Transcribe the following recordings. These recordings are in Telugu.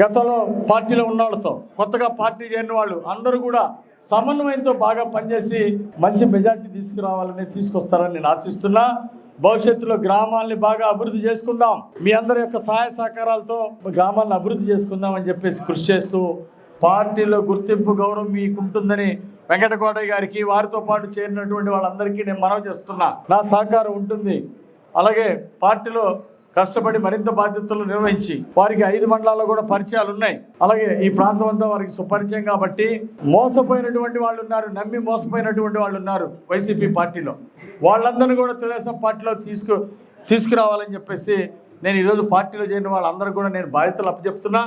గతంలో పార్టీలో ఉన్న వాళ్ళతో కొత్తగా పార్టీ చేరిన వాళ్ళు అందరూ కూడా సమన్వయంతో బాగా పనిచేసి మంచి మెజార్టీ తీసుకురావాలని తీసుకొస్తారని నేను ఆశిస్తున్నా. భవిష్యత్తులో గ్రామాల్ని బాగా అభివృద్ధి చేసుకుందాం. మీ అందరి యొక్క సహాయ సహకారాలతో గ్రామాలను అభివృద్ధి చేసుకుందాం అని చెప్పేసి కృషి చేస్తూ పార్టీలో గుర్తింపు గౌరవం మీకు ఉంటుందని వెంకటకోటయ్య గారికి వారితో పాటు చేరినటువంటి వాళ్ళందరికీ నేను మనవి చేస్తున్నా. నా సహకారం ఉంటుంది. అలాగే పార్టీలో కష్టపడి మరింత బాధ్యతలు నిర్వహించి వారికి ఐదు మండలాల్లో కూడా పరిచయాలు ఉన్నాయి. అలాగే ఈ ప్రాంతం అంతా వారికి సుపరిచయం కాబట్టి మోసపోయినటువంటి వాళ్ళు ఉన్నారు నమ్మి మోసపోయినటువంటి వాళ్ళు ఉన్నారు వైసీపీ పార్టీలో. వాళ్ళందరినీ కూడా తెలుగుదేశం పార్టీలో తీసుకు తీసుకురావాలని చెప్పేసి నేను ఈరోజు పార్టీలో చేరిన వాళ్ళందరూ కూడా నేను బాధ్యతలు అప్పచెప్తున్నా.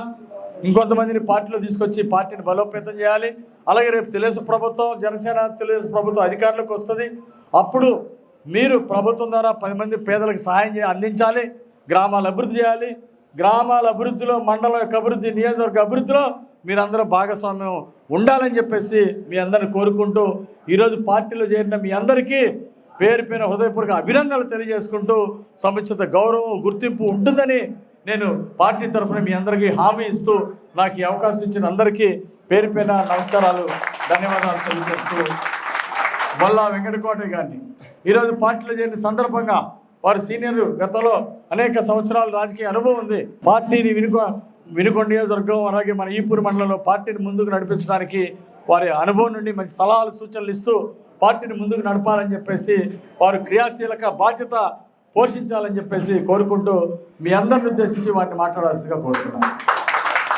ఇంకొంతమందిని పార్టీలో తీసుకొచ్చి పార్టీని బలోపేతం చేయాలి. అలాగే రేపు తెలుగుదేశం ప్రభుత్వం జనసేన తెలుగుదేశం ప్రభుత్వం అధికారులకు వస్తుంది. అప్పుడు మీరు ప్రభుత్వం ద్వారా పది మంది పేదలకు సహాయం చేయ అందించాలి. గ్రామాలు అభివృద్ధి చేయాలి. గ్రామాల అభివృద్ధిలో మండలం యొక్క అభివృద్ధి నియోజకవర్గ అభివృద్ధిలో మీరందరూ భాగస్వామ్యం ఉండాలని చెప్పేసి మీ అందరిని కోరుకుంటూ ఈరోజు పార్టీలో చేరిన మీ అందరికీ పేరు పైన హృదయపూర్వక అభినందనలు తెలియజేసుకుంటూ సముచిత గౌరవం గుర్తింపు ఉంటుందని నేను పార్టీ తరఫున మీ అందరికీ హామీ ఇస్తూ నాకు ఈ అవకాశం ఇచ్చిన అందరికీ పేరు పైన నమస్కారాలు ధన్యవాదాలు తెలియజేస్తూ బొల్లా వెంకటకోట గారిని. ఈరోజు పార్టీలో చేరిన సందర్భంగా వారు సీనియర్ గతంలో అనేక సంవత్సరాల రాజకీయ అనుభవం ఉంది. పార్టీని వినుకొ వినుకొండ నియోజకవర్గం అలాగే మన ఈపూరు మండలంలో పార్టీని ముందుకు నడిపించడానికి వారి అనుభవం నుండి మంచి సలహాలు సూచనలు ఇస్తూ పార్టీని ముందుకు నడపాలని చెప్పేసి వారు క్రియాశీలక బాధ్యత పోషించాలని చెప్పేసి కోరుకుంటూ మీ అందరిని ఉద్దేశించి వారిని మాట్లాడాల్సిందిగా కోరుతున్నాను.